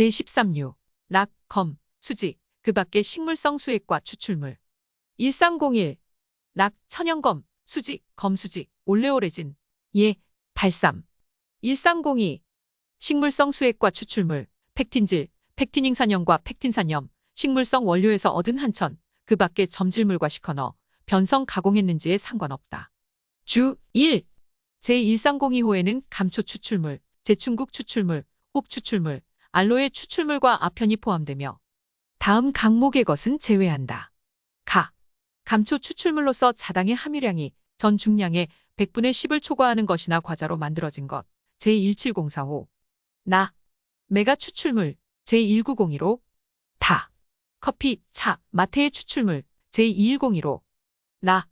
제13류 락, 검, 수지, 그 밖의 식물성 수액과 추출물. 1301 락, 천연검, 수지, 검수지, 올레오레진 예, 발삼. 1302 식물성 수액과 추출물 팩틴질, 팩티닝산염과 팩틴산염, 식물성 원료에서 얻은 한천, 그 밖의 점질물과 시커너, 변성 가공했는지에 상관없다. 주 1. 제1302호에는 감초 추출물, 제충국 추출물, 홉 추출물, 알로에 추출물과 아편이 포함되며 다음 강목의 것은 제외한다. 가. 감초 추출물로서 자당의 함유량이 전 중량의 100분의 10을 초과하는 것이나 과자로 만들어진 것. 제17045. 나. 메가 추출물. 제1901호. 다. 커피, 차, 마테의 추출물. 제2101 호. 라.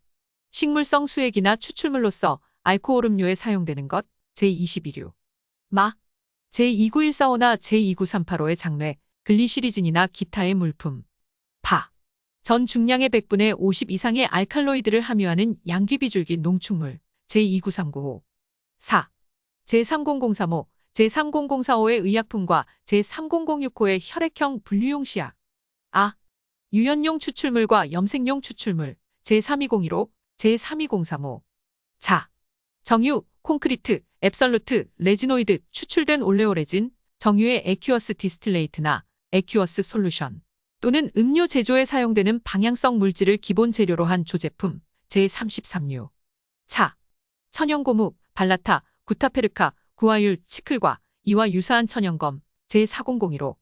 식물성 수액이나 추출물로서 알코올 음료에 사용되는 것. 제22류. 마. 제29145나 제29385의 장뇌, 글리시리진이나 기타의 물품. 파. 전 중량의 100분의 50 이상의 알칼로이드를 함유하는 양귀비줄기 농축물. 제29395. 4. 제30035, 제30045의 의약품과 제30069의 혈액형 분류용 시약. 아. 유연용 추출물과 염색용 추출물. 제3201호, 제32035. 자. 정유, 콘크리트, 앱설루트, 레지노이드, 추출된 올레오레진, 정유의 에큐어스 디스틸레이트나 에큐어스 솔루션 또는 음료 제조에 사용되는 방향성 물질을 기본 재료로 한 조제품 제33류. 차, 천연고무, 발라타, 구타페르카, 구아율, 치클과 이와 유사한 천연검 제4001호.